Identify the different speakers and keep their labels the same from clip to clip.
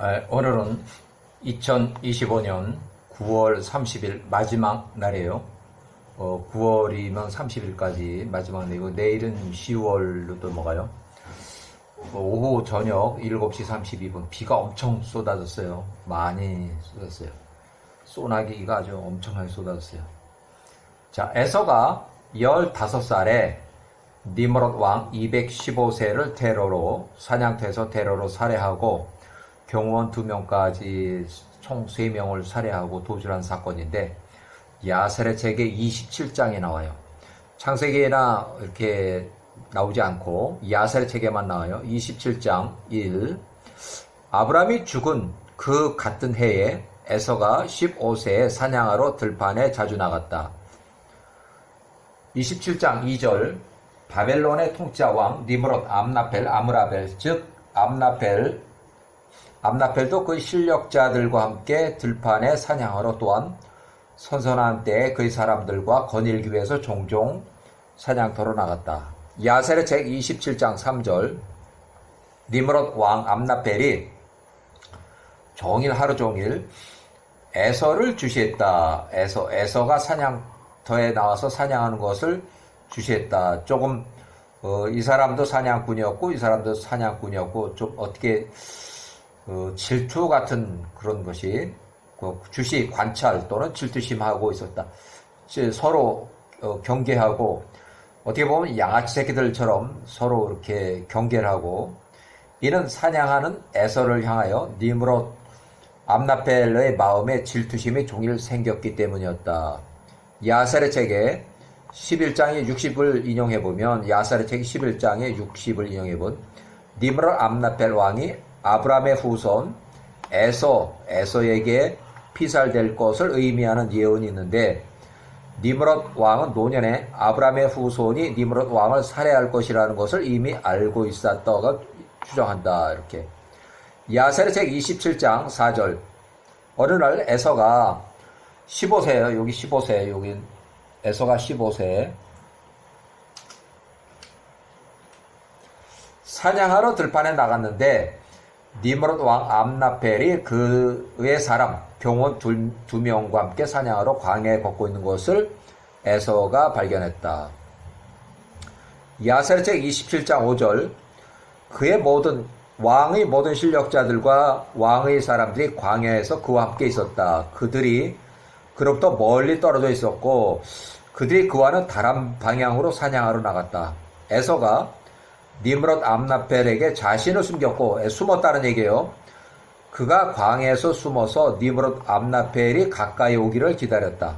Speaker 1: 에, 오늘은 2025년 9월 30일 마지막 날이에요. 어, 9월이면 30일까지 마지막 날이고 내일은 10월로 넘어가요. 어, 오후 저녁 7시 32분 비가 엄청 쏟아졌어요. 많이 쏟았어요. 소나기가 아주 엄청나게 쏟아졌어요. 자, 에서가 15살에 니므롯 왕 215세를 테러로 사냥터에서 테러로 살해하고 경호원 2명까지 총 3명을 살해하고 도주한 사건인데 야셀의 책에 27장에 나와요. 창세기에나 이렇게 나오지 않고 야셀의 책에만 나와요. 27장 1 아브라함이 죽은 그 같은 해에 에서가 15세에 사냥하러 들판에 자주 나갔다. 27장 2절 바벨론의 통치자 왕 니므롯 암나펠 아므라벨 즉 암나펠 암나펠도 그 실력자들과 함께 들판에 사냥하러 또한 선선한 때에 그의 사람들과 거닐기 위해서 종종 사냥터로 나갔다. 야셀의 책 27장 3절 니므롯 왕 암나펠이 종일 하루 종일 에서를 주시했다. 에서 에서가 사냥터에 나와서 사냥하는 것을 주시했다. 조금 어, 이 사람도 사냥꾼이었고 이 사람도 사냥꾼이었고 좀 어떻게 어, 질투 같은 그런 것이 그 주시 관찰 또는 질투심하고 있었다. 서로 어, 경계하고 어떻게 보면 양아치 새끼들처럼 서로 이렇게 경계를 하고 이는 사냥하는 에서를 향하여 니므롯 암나펠의 마음에 질투심이 종일 생겼기 때문이었다. 야살의 책에 11장의 60을 인용해보면 야살의 책 11장의 60을 인용해본 니므롯 암나펠 왕이 아브라함의 후손 에서 에서에게 피살될 것을 의미하는 예언이 있는데 니므롯 왕은 노년에 아브라함의 후손이 니므롯 왕을 살해할 것이라는 것을 이미 알고 있었다고 주장한다 이렇게. 야셀의 책 27장 4절. 어느 날 에서가 15세예요 여기 15세 여기 에서가 15세. 사냥하러 들판에 나갔는데 니므롯 왕 암나펠이 그의 사람 경원 두, 두 명과 함께 사냥하러 광야에 걷고 있는 것을 에서가 발견했다. 야셀의 책 27장 5절 그의 모든 왕의 모든 실력자들과 왕의 사람들이 광야에서 그와 함께 있었다. 그들이 그로부터 멀리 떨어져 있었고 그들이 그와는 다른 방향으로 사냥하러 나갔다. 에서가 니므롯 암나펠에게 자신을 숨겼고 숨었다는 얘기예요. 그가 광에서 숨어서 니므롯 암나펠이 가까이 오기를 기다렸다.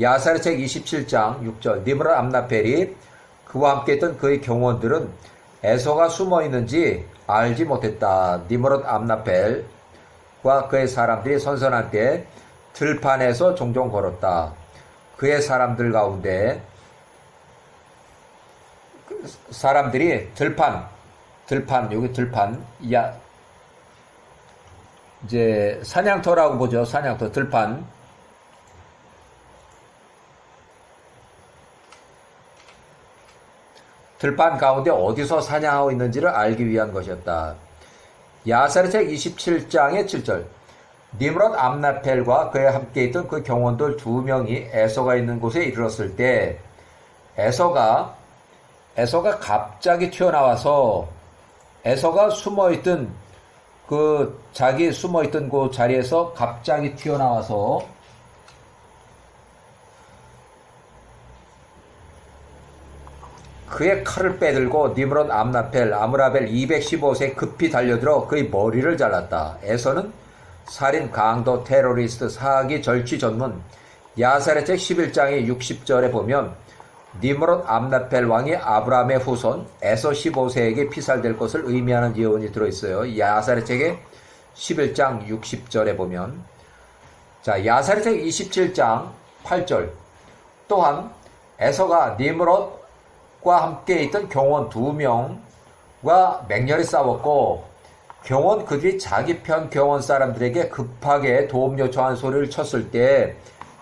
Speaker 1: 야사의 책 27장 6절 니므롯 암나펠이 그와 함께 있던 그의 경원들은 에서가 숨어 있는지 알지 못했다. 니므롯 암나펠과 그의 사람들이 선선한 때 들판에서 종종 걸었다. 그의 사람들 가운데 사람들이 들판, 들판, 여기 들판, 야, 이제 사냥터라고 보죠. 사냥터, 들판. 들판 가운데 어디서 사냥하고 있는지를 알기 위한 것이었다. 야사의 책 27장의 7절. 니므롯 암나펠과 그에 함께 있던 그 경원들 두 명이 에서가 있는 곳에 이르렀을 때 에서가 에서가 갑자기 튀어나와서 에서가 숨어있던 그 자기 숨어있던 그 자리에서 갑자기 튀어나와서 그의 칼을 빼들고 니므롯 암나펠 아므라벨 215세 급히 달려들어 그의 머리를 잘랐다. 에서는 살인, 강도, 테러리스트, 사기, 절취 전문 야살의 책 11장의 60절에 보면 니므롯 암나펠 왕이 아브라함의 후손 에서 15세에게 피살될 것을 의미하는 예언이 들어있어요. 야살의 책의 11장 60절에 보면 자 야살의 책 27장 8절 또한 에서가 니므롯과 함께 있던 경원 두 명과 맹렬히 싸웠고 경원 그들이 자기 편 경원 사람들에게 급하게 도움 요청한 소리를 쳤을 때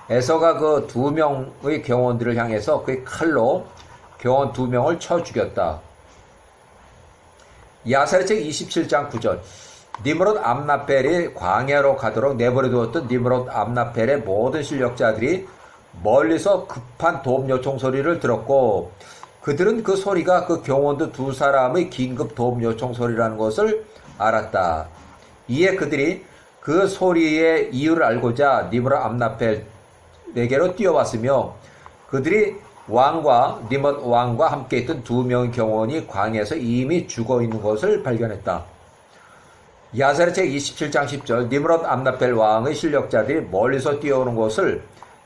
Speaker 1: 에서가 그 두 명의 경원들을 향해서 그의 칼로 경원 두 명을 쳐 죽였다. 야사의 책 27장 9절. 니므롯 암나펠이 광야로 가도록 내버려 두었던 니므롯 암나펠의 모든 실력자들이 멀리서 급한 도움 요청 소리를 들었고 그들은 그 소리가 그 경원도 두 사람의 긴급 도움 요청 소리라는 것을 알았다. 이에 그들이 그 소리의 이유를 알고자 니므롯 암나펠 에게로 뛰어왔으며 그들이 왕과 니므롯 왕과 함께 있던 두 명의 경원이 광야에서 이미 죽어 있는 것을 발견했다. 야사르 책 27장 10절 니므롯 암나펠 왕의 실력자들이 멀리서 뛰어오는 것을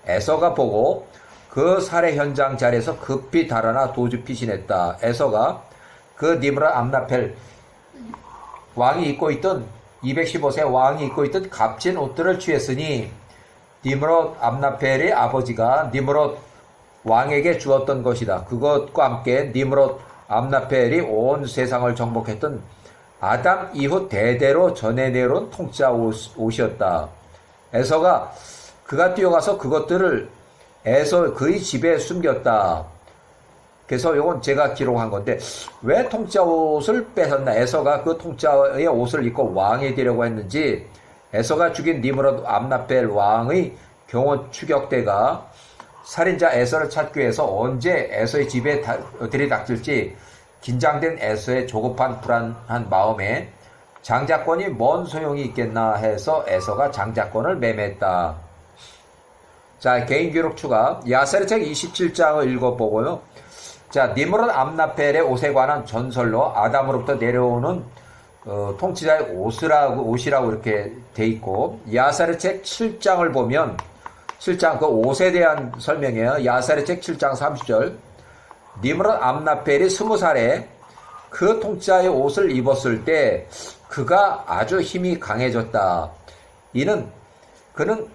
Speaker 1: 에서가 보고 그 살해 현장 자리에서 급히 달아나 도주 피신했다. 에서가 그 니므롯 암나펠 왕이 입고 있던 215세 왕이 입고 있던 값진 옷들을 취했으니 니므롯 암나펠의 아버지가 니므롯 왕에게 주었던 것이다. 그것과 함께 니므롯 암나펠이 온 세상을 정복했던 아담 이후 대대로 전해 내려온 통짜 옷- 옷이었다. 에서가 그가 뛰어가서 그것들을 에서 그의 집에 숨겼다. 그래서 이건 제가 기록한 건데 왜 통짜 옷을 뺏었나? 에서가 그 통짜의 옷을 입고 왕이 되려고 했는지 에서가 죽인 니므롯 암나펠 왕의 경호 추격대가 살인자 에서를 찾기 위해서 언제 에서의 집에 다- 들이닥칠지 긴장된 에서의 조급한 불안한 마음에 장자권이 뭔 소용이 있겠나 해서 에서가 장자권을 매매했다. 자, 개인 기록 추가. 야세르 책 27장을 읽어보고요. 자, 니므롯 암나펠의 옷에 관한 전설로 아담으로부터 내려오는 어, 통치자의 옷이라고, 옷이라고 이렇게 돼 있고, 야사르 책 7장을 보면, 7장 그 옷에 대한 설명이에요. 야사르 책 7장 30절. 니므롯 암나펠이 20살에 그 통치자의 옷을 입었을 때 그가 아주 힘이 강해졌다. 이는 그는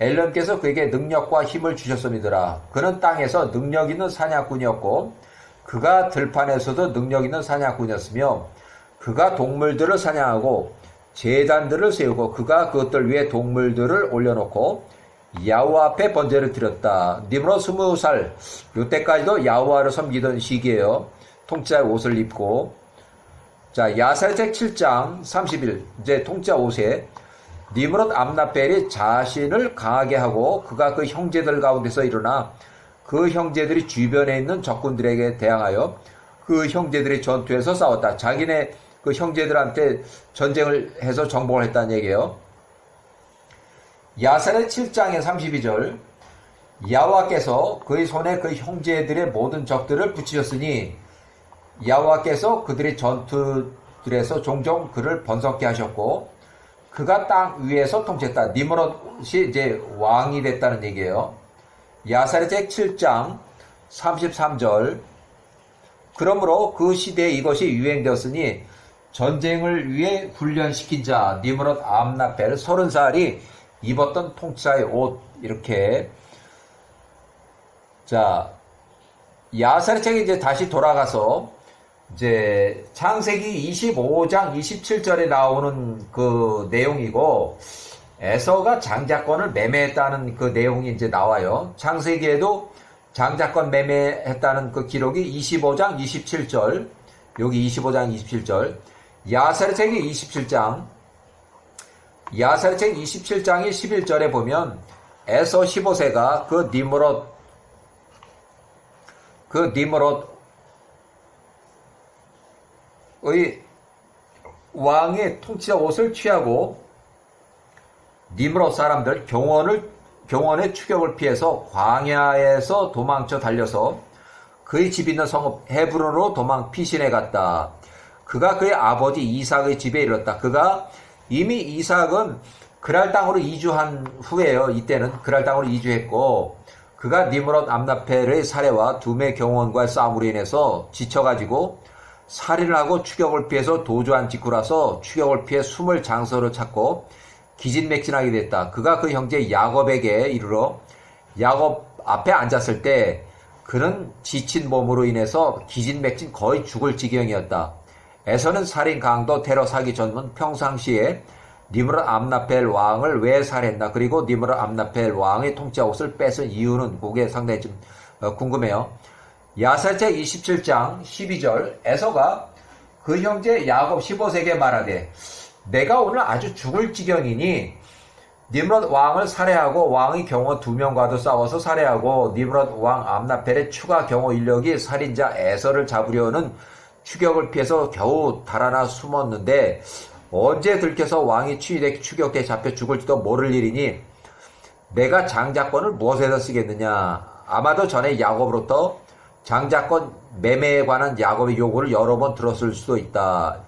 Speaker 1: 엘런께서 그에게 능력과 힘을 주셨음이더라. 그는 땅에서 능력 있는 사냥꾼이었고 그가 들판에서도 능력 있는 사냥꾼이었으며 그가 동물들을 사냥하고 재단들을 세우고 그가 그것들 위에 동물들을 올려놓고 야후와 앞에 번제를 드렸다. 니므로 스무 살 이때까지도 야후와를 섬기던 시기에요. 통짜 옷을 입고 자 야살책 7장 30일 이제 통짜 옷에 니므롯 암나벨이 자신을 강하게 하고 그가 그 형제들 가운데서 일어나 그 형제들이 주변에 있는 적군들에게 대항하여 그 형제들이 전투에서 싸웠다. 자기네 그 형제들한테 전쟁을 해서 정복을 했다는 얘기예요. 야살의 7장의 32절 야와께서 그의 손에 그 형제들의 모든 적들을 붙이셨으니 야와께서 그들의 전투들에서 종종 그를 번성케 하셨고 그가 땅 위에서 통치했다. 니므롯이 이제 왕이 됐다는 얘기예요. 야살의 책 7장 33절 그러므로 그 시대에 이것이 유행되었으니 전쟁을 위해 훈련시킨 자 니므롯 암나펠 30살이 입었던 통치자의 옷 이렇게 자 야살의 책이 이제 다시 돌아가서 이제 창세기 25장 27절에 나오는 그 내용이고 에서가 장자권을 매매했다는 그 내용이 이제 나와요. 창세기에도 장자권 매매했다는 그 기록이 25장 27절 여기 25장 27절 야살의 책이 27장 야살의 책 27장이 11절에 보면 에서 15세가 그 니므롯 그 니므롯 의 왕의 통치자 옷을 취하고 니므롯 사람들 경원을 경원의 추격을 피해서 광야에서 도망쳐 달려서 그의 집 있는 성읍 헤브론으로 도망 피신해 갔다. 그가 그의 아버지 이삭의 집에 이르렀다. 그가 이미 이삭은 그랄 땅으로 이주한 후에요. 이때는 그랄 땅으로 이주했고 그가 니므롯 암나펠의 살해와 두메 경원과의 싸움으로 인해서 지쳐가지고 살인을 하고 추격을 피해서 도주한 직후라서 추격을 피해 숨을 장소로 찾고 기진맥진하게 됐다. 그가 그 형제 야곱에게 이르러 야곱 앞에 앉았을 때 그는 지친 몸으로 인해서 기진맥진 거의 죽을 지경이었다. 에서는 살인 강도 테러 사기 전문 평상시에 니므르 암나펠 왕을 왜 살했나 그리고 니므르 암나펠 왕의 통짜 옷을 뺏은 이유는 그게 상당히 좀 어, 궁금해요. 야살책 27장 12절 에서가 그 형제 야곱 15세에게 말하되 내가 오늘 아주 죽을 지경이니 니므롯 왕을 살해하고 왕의 경호 두 명과도 싸워서 살해하고 니므롯 왕 암나펠의 추가 경호 인력이 살인자 에서를 잡으려는 추격을 피해서 겨우 달아나 숨었는데 언제 들켜서 왕이 추위대 추격해 잡혀 죽을지도 모를 일이니 내가 장자권을 무엇에다 쓰겠느냐 아마도 전에 야곱으로부터 장자권 매매에 관한 야곱의 요구를 여러 번 들었을 수도 있다.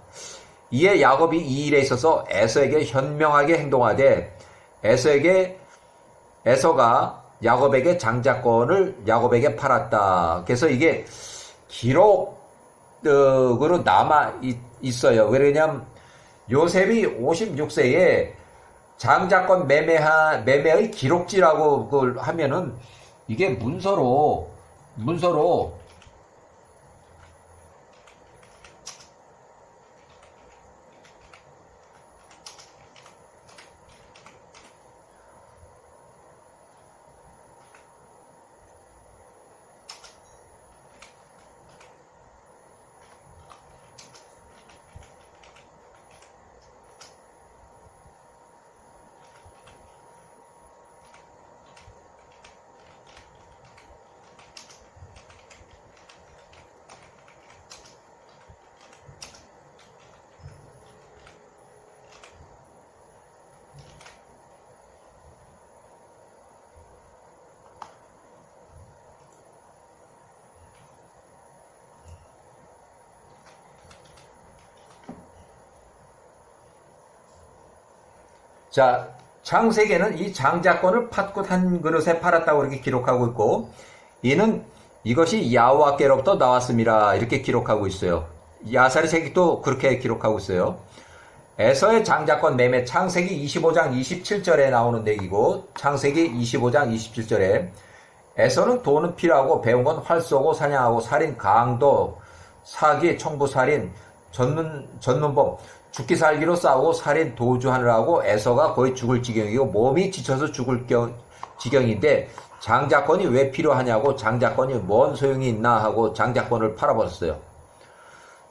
Speaker 1: 이에 야곱이 이 일에 있어서 에서에게 현명하게 행동하되 에서에게 에서가 야곱에게 장자권을 야곱에게 팔았다. 그래서 이게 기록 으로 남아 있어요. 왜냐하면 요셉이 56세에 장자권 매매하, 매매의 기록지라고 그걸 하면은 이게 문서로 문서로 자, 창세기에는 이 장자권을 팥꽃 한 그릇에 팔았다고 이렇게 기록하고 있고, 이는 이것이 야호와께로부터 나왔습니다. 이렇게 기록하고 있어요. 야사리 책도 그렇게 기록하고 있어요. 에서의 장자권 매매 창세기 25장 27절에 나오는 얘기고, 창세기 25장 27절에 에서는 돈은 필요하고 배운 건 활 쏘고 사냥하고 살인, 강도, 사기, 청부살인, 전문, 전문법, 죽기 살기로 싸우고 살인 도주하느라고 에서가 거의 죽을 지경이고 몸이 지쳐서 죽을 경, 지경인데 장자권이 왜 필요하냐고 장자권이 뭔 소용이 있나 하고 장자권을 팔아버렸어요.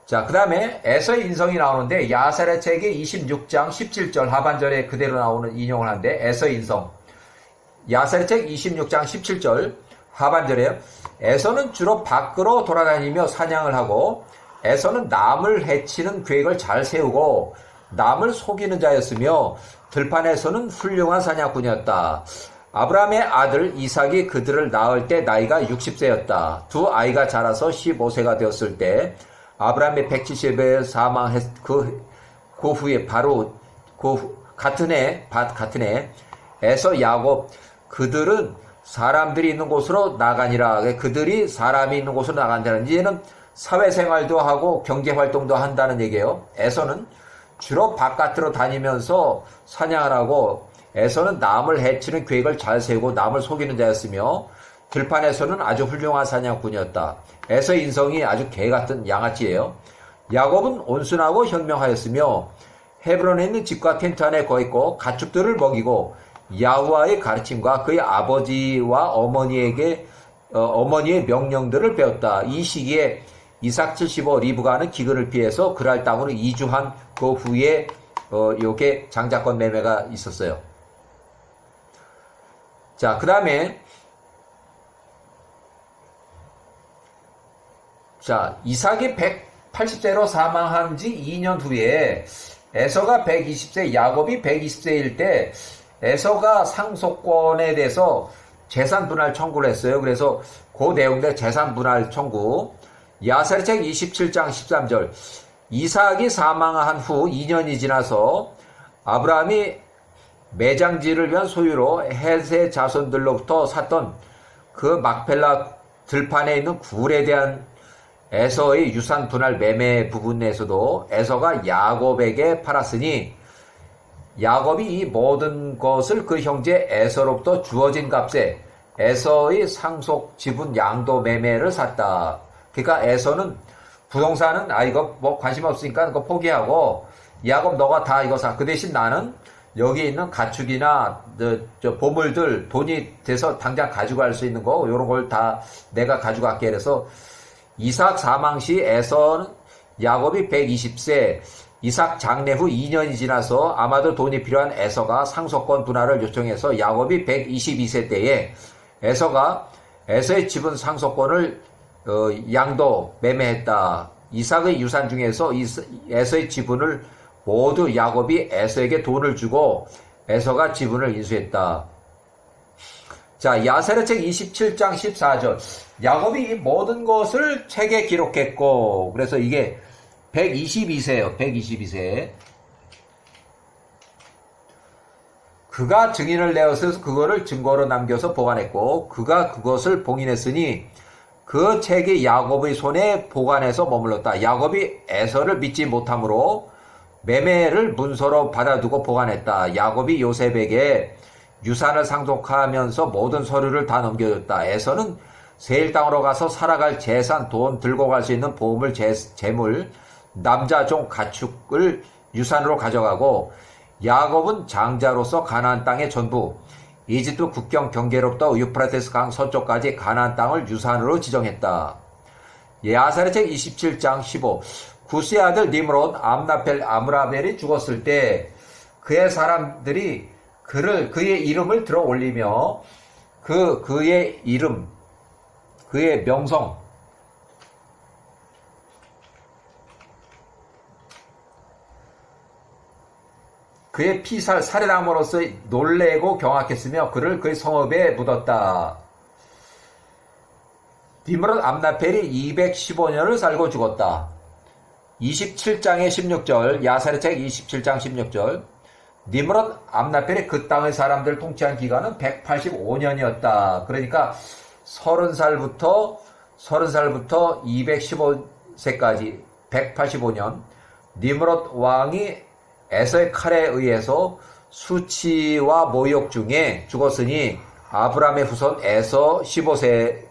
Speaker 1: 자, 그 다음에 에서의 인성이 나오는데 야사의 책의 26장 17절 하반절에 그대로 나오는 인용을 하는데 에서의 인성. 야사의 책 26장 17절 하반절에 에서는 주로 밖으로 돌아다니며 사냥을 하고 에서는 남을 해치는 계획을 잘 세우고 남을 속이는 자였으며 들판에서는 훌륭한 사냥꾼이었다. 아브라함의 아들 이삭이 그들을 낳을 때 나이가 60세였다. 두 아이가 자라서 15세가 되었을 때 아브라함의 170에 사망했 그, 그 후에 바로 그 같은 해 같은 해 에서 야곱 그들은 사람들이 있는 곳으로 나가니라 그들이 사람이 있는 곳으로 나간다는 이제는 사회생활도 하고 경제활동도 한다는 얘기예요. 에서는 주로 바깥으로 다니면서 사냥을 하고 에서는 남을 해치는 계획을 잘 세우고 남을 속이는 자였으며 들판에서는 아주 훌륭한 사냥꾼이었다. 에서 인성이 아주 개 같은 양아치예요. 야곱은 온순하고 현명하였으며 헤브론에 있는 집과 텐트 안에 거했고 가축들을 먹이고 야후와의 가르침과 그의 아버지와 어머니에게 어, 머니의 명령들을 배웠다. 이 시기에 이삭 75 리브가는 기근을 피해서 그랄 땅으로 이주한 그 후에 어, 요게 장자권 매매가 있었어요. 자, 그 다음에 자, 이삭이 180세로 사망한 지 2년 후에 에서가 120세, 야곱이 120세일 때 에서가 상속권에 대해서 재산 분할 청구를 했어요. 그래서 그 내용들 재산 분할 청구 야사리책 27장 13절 이삭이 사망한 후 2년이 지나서 아브라함이 매장지를 위한 소유로 헬세 자손들로부터 샀던 그 막펠라 들판에 있는 굴에 대한 에서의 유산 분할 매매 부분에서도 에서가 야곱에게 팔았으니 야곱이 이 모든 것을 그 형제 에서로부터 주어진 값에 에서의 상속 지분 양도 매매를 샀다. 그러니까 에서는 부동산은 아 이거 뭐 관심 없으니까 그거 포기하고 야곱 너가 다 이거 사. 그 대신 나는 여기 있는 가축이나 저, 저 보물들 돈이 돼서 당장 가져갈 수 있는 거 이런 걸 다 내가 가져갈게 그래서 이삭 사망 시 에서는 야곱이 120세 이삭 장례 후 2년이 지나서 아마도 돈이 필요한 에서가 상속권 분할을 요청해서 야곱이 122세 때에 에서가 에서의 지분 상속권을 어, 양도 매매했다. 이삭의 유산 중에서 에서의 지분을 모두 야곱이 에서에게 돈을 주고 에서가 지분을 인수했다. 자, 야세르책 27장 14절. 야곱이 이 모든 것을 책에 기록했고, 그래서 이게 122세예요. 122세. 그가 증인을 내어서 그거를 증거로 남겨서 보관했고, 그가 그것을 봉인했으니 그 책이 야곱의 손에 보관해서 머물렀다. 야곱이 에서를 믿지 못함으로 매매를 문서로 받아두고 보관했다. 야곱이 요셉에게 유산을 상속하면서 모든 서류를 다 넘겨줬다. 에서는 세일 땅으로 가서 살아갈 재산, 돈 들고 갈 수 있는 보험을 재, 재물, 남자 종 가축을 유산으로 가져가고 야곱은 장자로서 가나안 땅의 전부, 이집트 국경 경계로부터 유프라테스 강 서쪽까지 가나안 땅을 유산으로 지정했다. 야사르책 27장 15 구스의 아들 니므롯 암나펠 아므라벨이 죽었을 때 그의 사람들이 그를 그의 이름을 들어 올리며 그 그의 이름 그의 명성 그의 피살 살해당함으로써 놀래고 경악했으며 그를 그의 성읍에 묻었다. 디므롯 암나펠이 215년을 살고 죽었다. 27장의 16절, 야사르책 27장 16절. 니므롯 암나펠이 그 땅의 사람들을 통치한 기간은 185년이었다. 그러니까 30살부터 30살부터 215세까지 185년 니므롯 왕이 에서의 칼에 의해서 수치와 모욕 중에 죽었으니 아브라함의 후손 에서 15세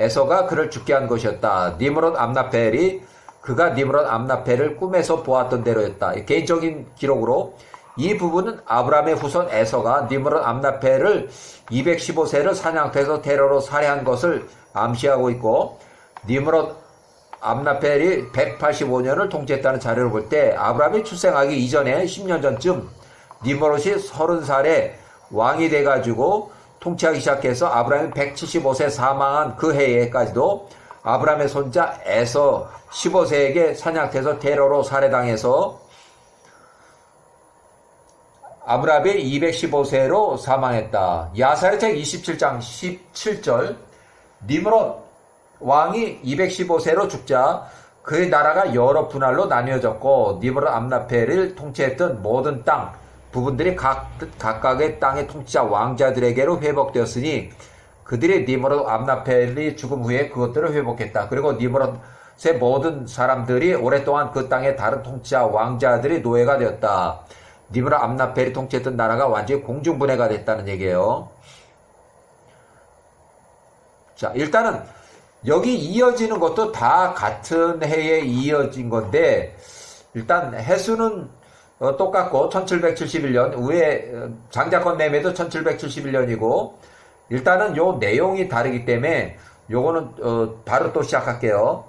Speaker 1: 에서가 그를 죽게 한 것이었다. 니므롯 암나펠이 그가 니므롯 암나펠을 꿈에서 보았던 대로였다. 개인적인 기록으로 이 부분은 아브라함의 후손 에서가 니므롯 암나펠을 215세를 사냥해서 테러로 살해한 것을 암시하고 있고 니므롯 암나펠이 185년을 통치했다는 자료를 볼 때 아브라함이 출생하기 이전에 10년 전쯤 니므롯이 30살에 왕이 돼가지고 통치하기 시작해서 아브라함이 175세 사망한 그 해에까지도 아브라함의 손자 에서 15세에게 사냥돼서 테러로 살해당해서 아브라함이 215세로 사망했다. 야사르책 27장 17절 니므롯 왕이 215세로 죽자 그의 나라가 여러 분할로 나뉘어졌고 니므롯 암나펠을 통치했던 모든 땅 부분들이 각, 각각의 땅의 통치자 왕자들에게로 회복되었으니 그들이 니므롯 암나펠이 죽음 후에 그것들을 회복했다. 그리고 니므롯의 모든 사람들이 오랫동안 그 땅의 다른 통치자 왕자들이 노예가 되었다. 니므롯 암나펠이 통치했던 나라가 완전히 공중분해가 됐다는 얘기예요. 자, 일단은 여기 이어지는 것도 다 같은 해에 이어진 건데 일단 해수는 어, 똑같고 1771년 위에 어, 장자권 매매도 1771년이고 일단은 요 내용이 다르기 때문에 요거는 어, 바로 또 시작할게요.